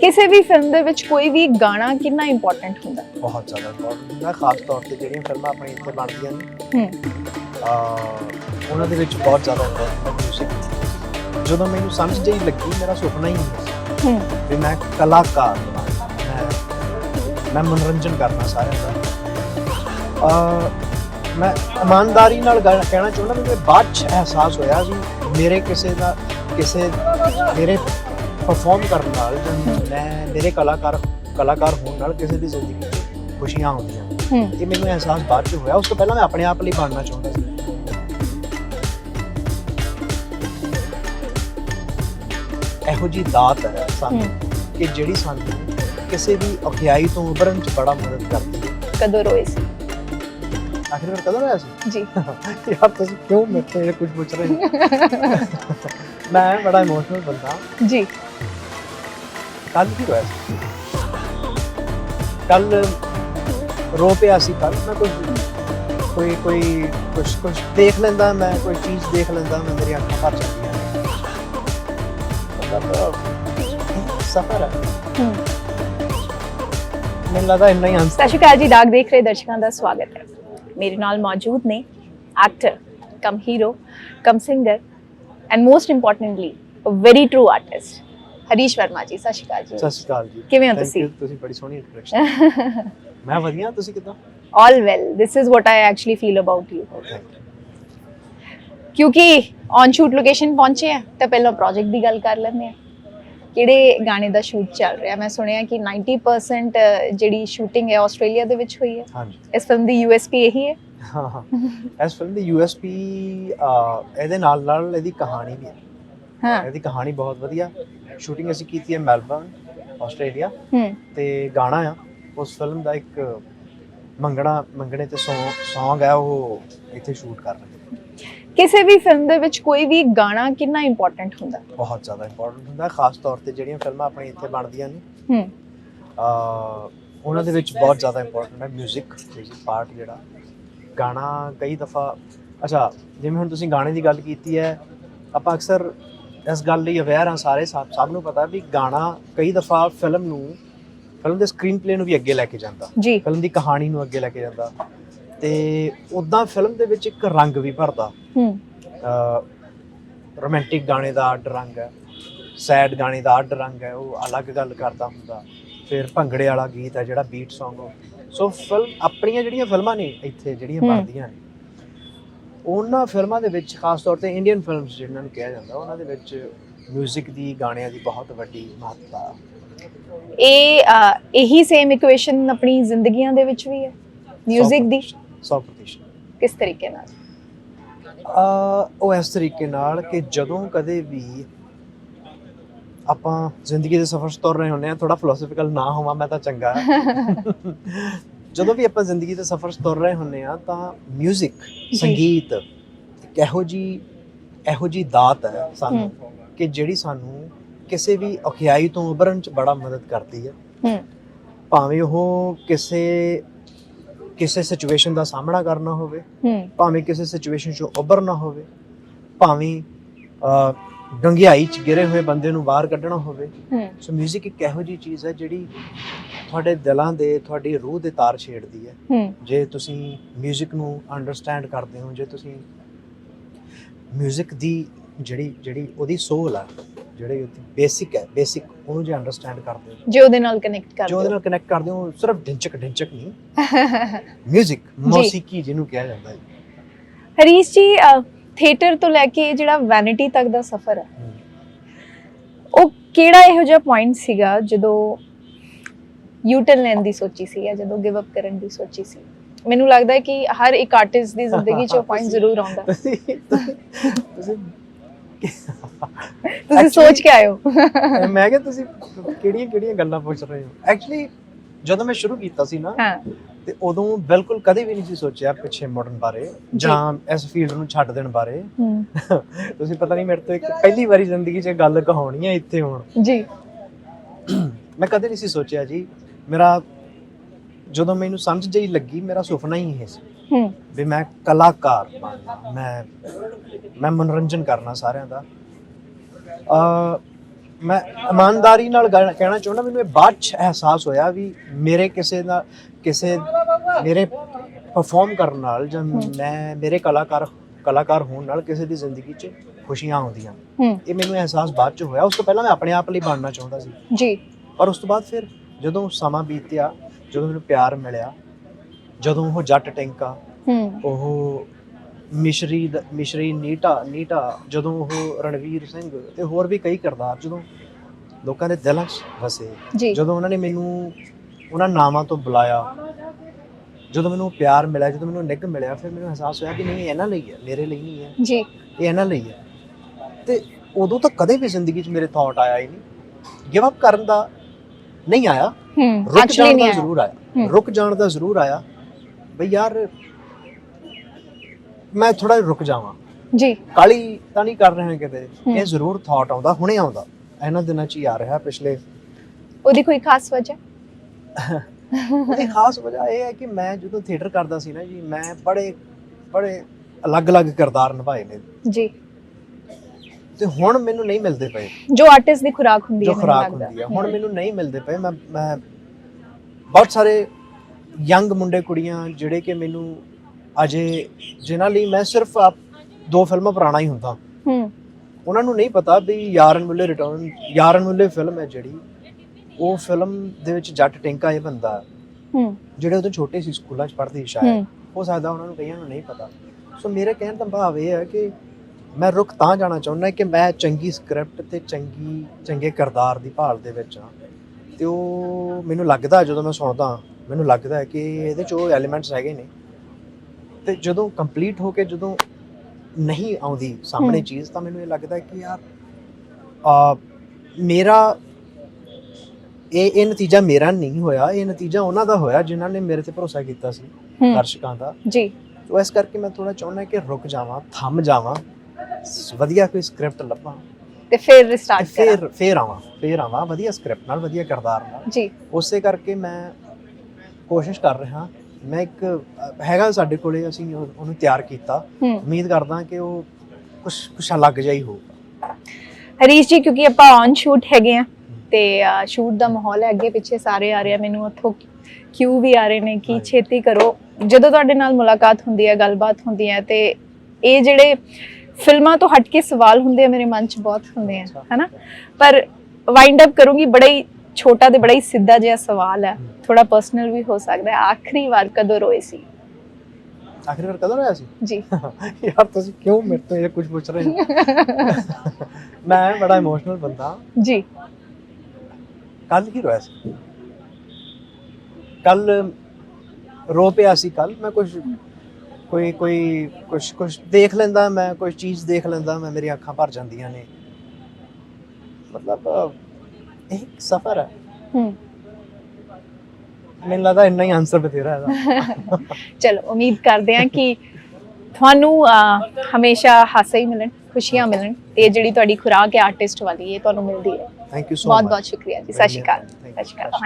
ਕਿਸੇ ਵੀ ਫਿਲਮ ਦੇ ਵਿੱਚ ਕੋਈ ਵੀ ਗਾਣਾ ਕਿੰਨਾ ਇੰਪੋਰਟੈਂਟ ਹੁੰਦਾ? ਬਹੁਤ ਜ਼ਿਆਦਾ ਇੰਪੋਰਟੈਂਟ ਹੁੰਦਾ ਖਾਸ ਤੌਰ ਤੇ ਜਿਹੜੀਆਂ ਫਿਲਮਾਂ ਆਪਣੇ ਇੱਥੇ ਬਣਦੀਆਂ ਨੇ। ਹੂੰ। ਅਹ ਉਹਨਾਂ ਦੇ ਵਿੱਚ ਬਹੁਤ ਜ਼ਿਆਦਾ ਮਿਊਜ਼ਿਕ ਜਦੋਂ ਮੈਨੂੰ ਸਮਝ ਜਿਹੀ ਲੱਗੀ ਮੇਰਾ ਸੁਪਨਾ ਹੀ ਹੂੰ। ਵੀ ਮੈਂ ਕਲਾਕਾਰ ਮੈਂ ਮਨੋਰੰਜਨ ਕਰਨਾ ਸਾਰਿਆਂ ਦਾ। ਅਹ ਮੈਂ ਇਮਾਨਦਾਰੀ ਨਾਲ ਕਹਿਣਾ ਚਾਹੁੰਦਾ ਮੈਨੂੰ ਬਾਅਦ ਚ ਅਹਿਸਾਸ ਹੋਇਆ ਵੀ ਮੇਰੇ ਕਿਸੇ ਦਾ ਕਿਸੇ ਮੇਰੇ ਪਰਫਾਰਮ ਕਰਨ ਨਾਲ ਮੈਂ ਮੇਰੇ ਕਲਾਕਾਰ ਕਲਾਕਾਰ ਹੋਣ ਨਾਲ ਕਿਸੇ ਦੀ ਜ਼ਿੰਦਗੀ 'ਚ ਖੁਸ਼ੀਆਂ ਆਉਂਦੀਆਂ। ਹੂੰ। ਇਹ ਮੈਨੂੰ ਅਹਿਸਾਸ ਬਾਅਦ ਚ ਹੋਇਆ। ਉਸ ਤੋਂ ਪਹਿਲਾਂ ਮੈਂ ਆਪਣੇ ਆਪ ਲਈ ਬਣਨਾ ਚਾਹੁੰਦਾ ਸੀ। ਇਹੋ ਜੀ ਦਾਤ ਹੈ ਸਾਨੂੰ ਕਿ ਜਿਹੜੀ ਸਾਨੂੰ ਕਿਸੇ ਵੀ ਔਖਿਆਈ ਤੋਂ ਉਭਰਨ ਚ ਬੜਾ ਮਦਦ ਕਰਦੀ ਹੈ। ਕਦੋਂ ਰੋਏ ਸੀ? ਆਖਿਰ ਵਾਰ ਕਦੋਂ ਹੋਇਆ ਸੀ? ਜੀ। ਯਾਰ ਤੁਸੀਂ ਕਿਉਂ ਮੇਰੇ ਤੋਂ ਇਹ ਕੁਝ ਪੁੱਛ ਰਹੇ ਹੋ? ਮੈਂ ਬੜਾ ਇਮੋਸ਼ਨਲ ਬੰਦਾ। ਜੀ। ਕੱਲ ਕੀ ਹੋਇਆ ਸੀ। ਕੱਲ ਰੋ ਪਿਆ ਸੀ ਕੱਲ ਮੈਂ ਕੁਝ ਕੋਈ ਕੋਈ ਕੁਝ ਕੁਝ ਦੇਖ ਲੈਂਦਾ ਮੈਂ ਕੋਈ ਚੀਜ਼ ਦੇਖ ਲੈਂਦਾ ਮੈਂ ਮੇਰੀ ਅੱਖਾਂ ਭਰ ਜਾਂਦੀਆਂ ਮਤਲਬ ਸਫਰ ਹੈ। ਹੂੰ। ਮੈਨੂੰ ਲੱਗਦਾ ਇੰਨਾ ਹੀ ਅੰਸ ਸਤਿ ਸ਼੍ਰੀ ਅਕਾਲ ਜੀ ਡਾਕ ਦੇਖ ਰਹੇ ਦਰਸ਼ਕਾਂ ਦਾ ਸਵਾਗਤ ਹੈ। ਮੇਰੇ ਨਾਲ ਮੌਜੂਦ ਨੇ actor cum hero cum singer and most importantly uh very true artist Harish Verma ji ਸਤਿ ਸ਼੍ਰੀ ਅਕਾਲ ਜੀ। ਸਤਿ ਸ਼੍ਰੀ ਅਕਾਲ ਜੀ। ਕਿਵੇਂ ਹੋ Thank ਤੁਸੀਂ? you, ਤੁਸੀਂ ਬੜੀ ਸੋਹਣੀ ਇੰਟਰੋਡਕਸ਼ਨ ਮੈਂ ਵਧੀਆ ਤੁਸੀਂ ਕਿਦਾਂ? All well this is what I actually feel about you ਕਿਉਂਕਿ ਔਨ ਸ਼ੂਟ ਲੋਕੇਸ਼ਨ ਪਹੁੰਚੇ ਆ ਤਾਂ ਪਹਿਲਾਂ ਪ੍ਰੋਜੈਕਟ ਦੀ ਗੱਲ ਕਰ ਲੈਂਦੇ ਆ। ਕਿਹੜੇ ਗਾਣੇ ਦਾ ਸ਼ੂਟ ਚੱਲ ਰਿਹਾ? ਮੈਂ ਸੁਣਿਆ ਕਿ 90% ਜਿਹੜੀ ਸ਼ੂਟਿੰਗ ਹੈ ਆਸਟ੍ਰੇਲੀਆ ਦੇ ਵਿੱਚ ਹੋਈ ਹੈ। ਹਾਂਜੀ। ਇਸ ਫਿਲਮ ਦੀ ਯੂਐਸਪੀ ਇਹੀ ਹੈ। ਹਾਂ ਹਾਂ। ਇਸ ਫਿਲਮ ਦੀ ਯੂਐਸਪੀ ਇਹਦੇ ਨਾਲ ਨਾਲ ਇਹਦੀ ਕਹਾਣੀ ਵੀ ਹੈ। ਹਾਂ ਇਹਦੀ ਕਹਾਣੀ ਬਹੁਤ ਵਧੀਆ ਸ਼ੂਟਿੰਗ ਅਸੀਂ ਕੀਤੀ ਹੈ ਮੈਲਬਰਨ ਆਸਟ੍ਰੇਲੀਆ ਹੂੰ ਤੇ ਗਾਣਾ ਆ ਉਸ ਫਿਲਮ ਦਾ ਇੱਕ ਮੰਗਣਾ ਮੰਗਣੇ ਤੇ Song ਹੈ ਉਹ ਇੱਥੇ ਸ਼ੂਟ ਕਰ ਰਹੇ ਕਿਸੇ ਵੀ ਫਿਲਮ ਦੇ ਵਿੱਚ ਕੋਈ ਵੀ ਗਾਣਾ ਕਿੰਨਾ ਇੰਪੋਰਟੈਂਟ ਹੁੰਦਾ ਬਹੁਤ ਜ਼ਿਆਦਾ ਇੰਪੋਰਟੈਂਟ ਹੁੰਦਾ ਖਾਸ ਤੌਰ ਤੇ ਜਿਹੜੀਆਂ ਫਿਲਮਾਂ ਆਪਣੇ ਇੱਥੇ ਬਣਦੀਆਂ ਨੇ ਹੂੰ ਅਹ ਉਹਨਾਂ ਦੇ ਵਿੱਚ ਬਹੁਤ ਜ਼ਿਆਦਾ ਇੰਪੋਰਟੈਂਟ ਹੈ 뮤직 뮤직 ਪਾਰਟ ਜਿਹੜਾ ਗਾਣਾ ਕਈ ਦਫਾ ਅੱਛਾ ਜਿਵੇਂ ਹੁਣ ਤੁਸੀਂ ਗਾਣੇ ਦੀ ਗੱਲ ਕੀਤੀ ਹੈ ਆਪਾਂ ਅਕਸਰ ਇਸ ਗੱਲ ਲਈ ਅਵੇਅਰ ਹਾਂ ਸਾਰੇ ਸਭ ਸਭ ਨੂੰ ਪਤਾ ਵੀ ਗਾਣਾ ਕਈ ਦਫਾ ਫਿਲਮ ਨੂੰ ਫਿਲਮ ਦੇ ਸਕਰੀਨ ਪਲੇ ਨੂੰ ਵੀ ਅੱਗੇ ਲੈ ਕੇ ਜਾਂਦਾ। ਜੀ। ਫਿਲਮ ਦੀ ਕਹਾਣੀ ਨੂੰ ਅੱਗੇ ਲੈ ਕੇ ਜਾਂਦਾ। ਤੇ ਉਦਾਂ ਫਿਲਮ ਦੇ ਵਿੱਚ ਇੱਕ ਰੰਗ ਵੀ ਭਰਦਾ। ਹੂੰ। ਰੋਮਾਂਟਿਕ ਗਾਣੇ ਦਾ ਅੱਡ ਰੰਗ ਹੈ ਸੈਡ ਗਾਣੇ ਦਾ ਅੱਡ ਰੰਗ ਹੈ ਉਹ ਅਲੱਗ ਗੱਲ ਕਰਦਾ ਹੁੰਦਾ। ਫਿਰ ਭੰਗੜੇ ਵਾਲਾ ਗੀਤ ਹੈ ਜਿਹੜਾ ਬੀਟ Song ਸੋ ਫਿਲਮ ਆਪਣੀਆਂ ਜਿਹੜੀਆਂ ਫਿਲਮਾਂ ਨੇ ਇੱਥੇ ਜਿਹੜੀਆਂ ਹੂੰ। ਬਣਦੀਆਂ ਨੇ ਉਹਨਾਂ ਫਿਲਮਾਂ ਦੇ ਵਿੱਚ ਖਾਸ ਤੌਰ ਤੇ ਇੰਡੀਅਨ ਫਿਲਮਸ ਜਿਹਨਾਂ ਨੂੰ ਕਿਹਾ ਜਾਂਦਾ ਉਹਨਾਂ ਦੇ ਵਿੱਚ 뮤직 ਦੀ ਗਾਣਿਆਂ ਦੀ ਬਹੁਤ ਵੱਡੀ ਮਹੱਤਤਾ ਹੈ। ਇਹ ਅਹ, ਇਹੀ ਸੇਮ ਇਕੁਏਸ਼ਨ ਆਪਣੀ ਜ਼ਿੰਦਗੀਆਂ ਦੇ ਵਿੱਚ ਵੀ ਹੈ 뮤직 ਦੀ 100% ਕਿਸ ਤਰੀਕੇ ਨਾਲ ਆ ਉਹ ਇਸ ਤਰੀਕੇ ਨਾਲ ਕਿ ਜਦੋਂ ਕਦੇ ਵੀ ਆਪਾਂ ਜ਼ਿੰਦਗੀ ਦੇ ਸਫ਼ਰ 'ਚ ਤੁਰ ਰਹੇ ਹੁੰਦੇ ਆ ਥੋੜਾ ਫਿਲਾਸਫੀਕਲ ਨਾ ਹੋਵਾਂ ਮੈਂ ਤਾਂ ਚੰਗਾ ਜਦੋਂ ਵੀ ਆਪਾਂ ਜ਼ਿੰਦਗੀ ਦੇ ਸਫ਼ਰ 'ਚ ਤੁਰ ਰਹੇ ਹੁੰਦੇ ਆ ਤਾਂ 뮤직 ਸੰਗੀਤ ਇੱਕ ਇਹੋ ਜੀ ਇਹੋ ਜੀ ਦਾਤ ਹੈ ਸਾਨੂੰ ਕਿ ਜਿਹੜੀ ਸਾਨੂੰ ਕਿਸੇ ਵੀ ਔਖਿਆਈ ਤੋਂ ਉਭਰਨ 'ਚ ਬੜਾ ਮਦਦ ਕਰਦੀ ਹੈ। ਹੂੰ। ਭਾਵੇਂ ਉਹ ਕਿਸੇ ਕਿਸੇ ਸਿਚੁਏਸ਼ਨ ਦਾ ਸਾਹਮਣਾ ਕਰਨਾ ਹੋਵੇ ਹੂੰ। ਭਾਵੇਂ ਕਿਸੇ ਸਿਚੁਏਸ਼ਨ 'ਚੋਂ ਉੱਭਰਨਾ ਹੋਵੇ ਭਾਵੇਂ ਡੰਗਿਆਈ 'ਚ ਗਿਰੇ ਹੋਏ ਬੰਦੇ ਨੂੰ ਬਾਹਰ ਕੱਢਣਾ ਹੋਵੇ ਹੂੰ ਸੋ 뮤직 ਇੱਕ ਇਹੋ ਜੀ ਚੀਜ਼ ਹੈ ਜਿਹੜੀ ਤੁਹਾਡੇ ਦਿਲਾਂ ਦੇ ਤੁਹਾਡੀ ਰੂਹ ਦੇ ਤਾਰ ਛੇੜਦੀ ਹੈ ਹੂੰ ਜੇ ਤੁਸੀਂ 뮤직 ਨੂੰ ਅੰਡਰਸਟੈਂਡ ਕਰਦੇ ਹੋ ਜੇ ਤੁਸੀਂ 뮤직 ਦੀ ਜਿਹੜੀ ਜਿਹੜੀ ਉਹਦੀ ਸੋਲ ਹੈ ਜਿਹੜੀ ਉਹਦੀ ਬੇਸਿਕ ਹੈ ਬੇਸਿਕ ਉਹਨੂੰ ਜੇ ਅੰਡਰਸਟੈਂਡ ਕਰਦੇ ਹੋ ਜੇ ਉਹਦੇ ਨਾਲ ਕਨੈਕਟ ਕਰ ਜੋ ਉਹਦੇ ਨਾਲ ਕਨੈਕਟ ਕਰਦੇ ਹੋ ਸਿਰਫ ਢਿੰਚਕ ਢਿੰਚਕ ਨਹੀਂ 뮤직 ਮੌਸੀਕੀ ਜਿਹਨੂੰ ਕਿਹਾ ਜਾਂਦਾ ਹੈ ਹਰੀਸ਼ ਜੀ ਥੀਏਟਰ ਤੋਂ ਲੈ ਕੇ ਜਿਹੜਾ ਵੈਨਿਟੀ ਤੱਕ ਦਾ ਸਫ਼ਰ ਹੈ ਉਹ ਕਿਹੜਾ ਇਹੋ ਜਿਹਾ ਪੁਆਇੰਟ ਸੀਗਾ ਜਦੋਂ ਯੂਟਰਨ ਲੈਣ ਦੀ ਸੋਚੀ ਸੀ ਜਾਂ ਜਦੋਂ ਗਿਵ ਅਪ ਕਰਨ ਦੀ ਸੋਚੀ ਸੀ? ਮੈਨੂੰ ਲੱਗਦਾ ਹੈ ਕਿ ਹਰ ਇੱਕ ਆਰਟਿਸਟ ਦੀ ਜ਼ਿੰਦਗੀ 'ਚ ਉਹ ਪੁਆਇੰਟ ਜ਼ਰੂਰ ਆਉਂਦਾ। ਤੁਸੀਂ ਸੋਚ ਕੇ ਆਏ ਹੋ ਮੈਂ ਕਿਹਾ ਤੁਸੀਂ ਕਿਹੜੀਆਂ ਕਿਹੜੀਆਂ ਗੱਲਾਂ ਪੁੱਛ ਰਹੇ ਹੋ? ਐਕਚੁਅਲੀ ਜਦੋਂ ਮੈਂ ਸ਼ੁਰੂ ਕੀਤਾ ਸੀ ਨਾ ਹਾਂ। ਤੇ ਉਦੋਂ ਬਿਲਕੁਲ ਕਦੇ ਵੀ ਨਹੀਂ ਸੀ ਸੋਚਿਆ ਪਿੱਛੇ ਮੁੜਨ ਬਾਰੇ ਜਾਂ। ਇਸ ਫੀਲਡ ਨੂੰ ਛੱਡ ਦੇਣ ਬਾਰੇ। ਤੁਸੀਂ ਪਤਾ ਨਹੀਂ ਮੇਰੇ ਤੋਂ ਇੱਕ ਪਹਿਲੀ ਵਾਰੀ ਜ਼ਿੰਦਗੀ 'ਚ ਗੱਲ ਕਹਾਉਣੀ ਹੈ ਇੱਥੇ ਹੁਣ। ਜੀ। ਮੈਂ ਕਦੇ ਨਹੀਂ ਸੀ ਸੋਚਿਆ ਜੀ। ਮੇਰਾ ਜਦੋਂ ਮੈਨੂੰ ਸਮਝ ਜਿਹੀ ਲੱਗੀ ਮੇਰਾ ਸੁਪਨਾ ਹੀ ਇਹ ਸੀ ਹੂੰ। ਵੀ ਮੈਂ ਕਲਾਕਾਰ ਬਣਨਾ ਮੈਂ ਮੈਂ ਮਨੋਰੰਜਨ ਕਰਨਾ ਸਾਰਿਆਂ ਦਾ। ਅ ਮੈਂ ਇਮਾਨਦਾਰੀ ਨਾਲ ਗੱਲ ਕਹਿਣਾ ਚਾਹੁੰਦਾ ਮੈਨੂੰ ਇਹ ਬਾਅਦ ਚ ਅਹਿਸਾਸ ਹੋਇਆ ਵੀ ਮੇਰੇ ਕਿਸੇ ਦਾ ਕਿਸੇ ਮੇਰੇ ਪਰਫਾਰਮ ਕਰਨ ਨਾਲ ਜਾਂ ਮੈਂ ਮੇਰੇ ਕਲਾਕਾਰ ਕਲਾਕਾਰ ਹੋਣ ਨਾਲ ਕਿਸੇ ਦੀ ਜ਼ਿੰਦਗੀ 'ਚ ਖੁਸ਼ੀਆਂ ਆਉਂਦੀਆਂ। ਇਹ ਮੈਨੂੰ ਅਹਿਸਾਸ ਬਾਅਦ ਚ ਹੋਇਆ। ਉਸ ਤੋਂ ਪਹਿਲਾਂ ਮੈਂ ਆਪਣੇ ਆਪ ਲਈ ਬਣਨਾ ਚਾਹੁੰਦਾ ਸੀ। ਜੀ। ਪਰ ਉਸ ਤੋਂ ਬਾਅਦ ਫਿਰ ਜਦੋਂ ਸਮਾਂ ਬੀਤਿਆ ਜਦੋਂ ਮੈਨੂੰ ਪਿਆਰ ਮਿਲਿਆ ਜਦੋਂ ਉਹ ਜੱਟ ਟੈਂਕਾ ਉਹ ਮਿਸ਼ਰੀ ਦ- ਮਿਸ਼ਰੀ ਨੀਟਾ ਨੀਟਾ ਜਦੋਂ ਉਹ ਰਣਵੀਰ ਸਿੰਘ ਤੇ ਹੋਰ ਵੀ ਕਈ ਕਿਰਦਾਰ ਜਦੋਂ ਲੋਕਾਂ ਦੇ ਦਿਲਾਂ 'ਚ ਵਸੇ ਜੀ। ਜਦੋਂ ਉਹਨਾਂ ਨੇ ਮੈਨੂੰ ਉਹਨਾਂ ਨਾਵਾਂ ਤੋਂ ਬੁਲਾਇਆ ਜਦੋਂ ਮੈਨੂੰ ਪਿਆਰ ਮਿਲਿਆ ਜਦੋਂ ਮੈਨੂੰ ਨਿੱਘ ਮਿਲਿਆ ਫਿਰ ਮੈਨੂੰ ਅਹਿਸਾਸ ਹੋਇਆ ਕਿ ਨਹੀਂ ਇਹ ਇਹਨਾਂ ਲਈ ਹੈ ਮੇਰੇ ਲਈ ਨਹੀਂ ਹੈ। ਜੀ। ਇਹ ਇਹਨਾਂ ਲਈ ਹੈ। ਤੇ ਉਦੋਂ ਤਾਂ ਕਦੇ ਵੀ ਜ਼ਿੰਦਗੀ 'ਚ ਮੇਰੇ ਥਾਟ ਆਇਆ ਹੀ ਨਹੀਂ। ਗਿਵ ਅਪ ਕਰਨ ਦਾ ਨਹੀਂ ਆਇਆ। ਹੂੰ ਰੁਕ ਐਕਚੁਅਲੀ ਜਾਣ ਨਹੀਂ ਦਾ ਆਇਆ। ਜ਼ਰੂਰ ਆਇਆ। ਹੂੰ। ਰੁਕ ਜਾਣ ਦਾ ਜ਼ਰੂਰ ਆਇਆ। ਬਈ ਯਾਰ ਮੈਂ ਥੋੜਾ ਰੁਕ ਜਾਵਾਂ। ਜੀ। ਕਾਲੀ ਤਾਂ ਨਹੀਂ ਕਰ ਰਹੇ ਕਿਤੇ। ਇਹ ਜ਼ਰੂਰ ਥਾਟ ਆਉਂਦਾ ਹੁਣੇ ਆਉਂਦਾ। ਇਹਨਾਂ ਦਿਨਾਂ 'ਚ ਹੀ ਆ ਰਿਹਾ ਪਿਛਲੇ। ਉਹਦੀ ਕੋਈ ਖਾਸ ਵਜ੍ਹਾ? ਉਹਦੀ ਖਾਸ ਵਜ੍ਹਾ ਇਹ ਹੈ ਕਿ ਮੈਂ ਜਦੋਂ ਥੀਏਟਰ ਕਰਦਾ ਸੀ ਨਾ ਜੀ ਮੈਂ ਬੜੇ ਬੜੇ ਅਲੱਗ-ਅਲੱਗ ਕਿਰਦਾਰ ਨਿਭਾਏ ਨੇ। ਜੀ। ਤੇ ਹੁਣ ਮੈਨੂੰ ਨਹੀਂ ਮਿਲਦੇ ਪਏ। ਜੋ ਆਰਟਿਸਟ ਦੀ ਖੁਰਾਕ ਹੁੰਦੀ ਹੈ ਜੋ ਖੁਰਾਕ। ਹੁੰਦੀ ਹੈ। ਹੁਣ ਮੈਨੂੰ ਨਹੀਂ ਮਿਲਦੇ ਪਏ। ਮੈਂ ਮੈਂ ਬਹੁਤ ਸਾਰੇ ਯੰਗ ਮੁੰਡੇ ਕੁੜੀਆਂ ਜਿਹੜੇ ਕਿ ਮੈਨੂੰ ਅਜੇ ਜਿਨ੍ਹਾਂ ਲਈ ਮੈਂ ਸਿਰਫ ਆਪ ਦੋ ਫਿਲਮਾਂ ਪੁਰਾਣਾ ਹੀ ਹੁੰਦਾ। ਹੂੰ। ਉਹਨਾਂ ਨੂੰ ਨਹੀਂ ਪਤਾ ਵੀ ਯਾਰਨ ਮੁੱਲੇ ਰਿਟਰਨ ਯਾਰਨ ਮੁੱਲੇ ਫਿਲਮ ਹੈ ਜਿਹੜੀ। ਉਹ ਫਿਲਮ ਦੇ ਵਿੱਚ ਜੱਟ ਟਿੰਕਾ ਇਹ ਬੰਦਾ ਹੂੰ। ਜਿਹੜੇ ਉਦੋਂ ਛੋਟੇ ਸੀ ਸਕੂਲਾਂ 'ਚ ਪੜ੍ਹਦੇ ਸੀ ਸ਼ਾਇਦ। ਹੂੰ। ਸਕਦਾ ਉਹਨਾਂ ਨੂੰ ਕਈਆਂ ਨੂੰ ਨਹੀਂ ਪਤਾ। ਸੋ ਮੇਰੇ ਕਹਿਣ ਦਾ ਭਾਵ ਇਹ ਹੈ ਕਿ ਮੈਂ ਰੁਕ ਤਾਂ ਜਾਣਾ ਚਾਹੁੰਦਾ ਕਿ ਮੈਂ ਚੰਗੀ ਸਕ੍ਰਿਪਟ ਤੇ ਚੰਗੀ ਚੰਗੇ ਕਿਰਦਾਰ ਦੀ ਭਾਲ ਦੇ ਵਿੱਚ ਹਾਂ। ਤੇ ਉਹ ਮੈਨੂੰ ਲੱਗਦਾ ਜਦੋਂ ਮੈਂ ਸੁਣਦਾ ਮੈਨੂੰ ਲੱਗਦਾ ਹੈ ਕਿ ਇਹਦੇ 'ਚ ਉਹ ਐਲੀਮੈਂਟਸ ਹੈਗੇ ਨੇ। ਤੇ ਜਦੋਂ ਕੰਪਲੀਟ ਹੋ ਕੇ ਜਦੋਂ ਨਹੀਂ ਆਉਂਦੀ ਸਾਹਮਣੇ ਹਮ। ਚੀਜ਼ ਤਾਂ ਮੈਨੂੰ ਇਹ ਲੱਗਦਾ ਕਿ ਯਾਰ ਆ ਮੇਰਾ ਇਹ ਇਹ ਨਤੀਜਾ ਮੇਰਾ ਨਹੀਂ ਹੋਇਆ ਇਹ ਨਤੀਜਾ ਉਹਨਾਂ ਦਾ ਹੋਇਆ ਜਿਨ੍ਹਾਂ ਨੇ ਮੇਰੇ ਤੇ ਭਰੋਸਾ ਕੀਤਾ ਸੀ ਦਰਸ਼ਕਾਂ ਦਾ। ਜੀ। ਤੋ ਇਸ ਕਰਕੇ ਮੈਂ ਥੋੜਾ ਚਾਹੁੰਦਾ ਕਿ ਰੁਕ ਜਾਵਾਂ ਥੰਮ ਜਾਵਾਂ ਵਧੀਆ ਕੋਈ ਸਕ੍ਰਿਪਟ ਲੱਭਾਂ। ਤੇ ਫਿਰ ਰਿਸਟਾਰਟ ਕਰਾਂ ਫੇਰ ਫੇਰ ਆਵਾਂ ਫੇਰ ਆਵਾਂ ਵਧੀਆ ਸਕ੍ਰਿਪਟ ਨਾਲ ਵਧੀਆ ਕਿਰਦਾਰ ਨਾਲ। ਜੀ। ਉਸੇ ਕਰਕੇ ਮੈਂ ਕੋਸ਼ਿਸ਼ ਕਰ ਰਿਹਾ ਮੈਂ ਇੱਕ ਅ, ਹੈਗਾ ਸਾਡੇ ਕੋਲੇ ਅਸੀਂ ਉਹ- ਉਹਨੂੰ ਤਿਆਰ ਕੀਤਾ। ਹੂੰ। ਉਮੀਦ ਕਰਦਾ ਕਿ ਉਹ ਕੁਝ ਕੁਛ ਅਲੱਗ ਜਿਹਾ ਹੀ ਹੋਊਗਾ। ਹਰੀਸ਼ ਜੀ ਕਿਉਂਕਿ ਆਪਾਂ ਔਨ ਸ਼ੂਟ ਹੈਗੇ ਆ ਤੇ ਸ਼ੂਟ ਦਾ ਮਾਹੌਲ ਹੈ ਅੱਗੇ ਪਿੱਛੇ ਸਾਰੇ ਆ ਰਹੇ ਆ ਮੈਨੂੰ ਉੱਥੋਂ ਕਿਊ ਵੀ ਆ ਰਹੇ ਨੇ ਕਿ ਹਾਂਜੀ। ਛੇਤੀ ਕਰੋ। ਜਦੋਂ ਤੁਹਾਡੇ ਨਾਲ ਮੁਲਾਕਾਤ ਹੁੰਦੀ ਹੈ ਗੱਲਬਾਤ ਹੁੰਦੀ ਹੈ ਤੇ ਇਹ ਜਿਹੜੇ ਫਿਲਮਾਂ ਤੋਂ ਹਟ ਕੇ ਸਵਾਲ ਹੁੰਦੇ ਆ ਮੇਰੇ ਮਨ 'ਚ ਬਹੁਤ ਹੁੰਦੇ ਆ ਅੱਛਾ। ਹਨਾ? ਪਰ ਵਾਈਂਡ ਅਪ ਕਰੂੰਗੀ ਬੜਾ ਹੀ ਛੋਟਾ ਤੇ ਬੜਾ ਹੀ ਸਿੱਧਾ ਜਿਹਾ ਸਵਾਲ ਹੈ। ਥੋੜਾ ਪਰਸਨਲ ਵੀ ਹੋ ਸਕਦਾ ਹੈ। ਆਖਰੀ ਵਾਰ ਕਦੋਂ ਰੋਏ ਸੀ? ਆਖਰੀ ਵਾਰ ਕਦੋਂ ਹੋਇਆ ਸੀ? ਜੀ। ਯਾਰ ਤੁਸੀਂ ਕਿਉਂ ਮੇਰੇ ਤੋਂ ਇਹ ਕੁਝ ਪੁੱਛ ਰਹੇ ਹੋ? ਮੈਂ ਬੜਾ ਇਮੋਸ਼ਨਲ ਬੰਦਾ। ਜੀ। ਕੱਲ ਹੀ ਰੋਇਆ ਸੀ? ਕੱਲ ਰੋ ਪਿਆ ਸੀ ਕੱਲ ਮੈਂ ਕੁਝ ਕੋਈ ਕੋਈ ਕੁਝ ਕੁਝ ਦੇਖ ਲੈਂਦਾ ਮੈਂ ਕੋਈ ਚੀਜ਼ ਦੇਖ ਲੈਂਦਾ ਮੈਂ ਮੇਰੀ ਅੱਖਾਂ ਭਰ ਜਾਂਦੀਆਂ ਨੇ। ਮਤਲਬ ਇਹ ਇੱਕ ਸਫ਼ਰ ਹੈ। ਹੂੰ। ਮੈਨੂੰ ਲੱਗਦਾ ਇੰਨਾ ਹੀ ਆਨਸਰ ਬਥੇਰਾ ਇਹਦਾ। ਚਲੋ ਉਮੀਦ ਕਰਦੇ ਹਾਂ ਕਿ ਤੁਹਾਨੂੰ ਹਮੇਸ਼ਾ ਹਾਸੇ ਹੀ ਮਿਲਣ ਖੁਸ਼ੀਆਂ ਮਿਲਣ। ਤੇ ਜਿਹੜੀ ਤੁਹਾਡੀ ਖੁਰਾਕ ਹੈ ਆਰਟਿਸਟ ਵਾਲੀ ਇਹ ਤੁਹਾਨੂੰ ਮਿਲਦੀ ਹੈ। ਥੈਂਕ ਯੂ ਸੋ ਬਹੁਤ ਮਚ ਬਹੁਤ ਸ਼ੁਕਰੀਆ ਜੀ। ਸਤਿ ਸ਼੍ਰੀ ਅਕਾਲ। Thank you. ਸਤਿ ਸ਼੍ਰੀ ਅਕਾਲ।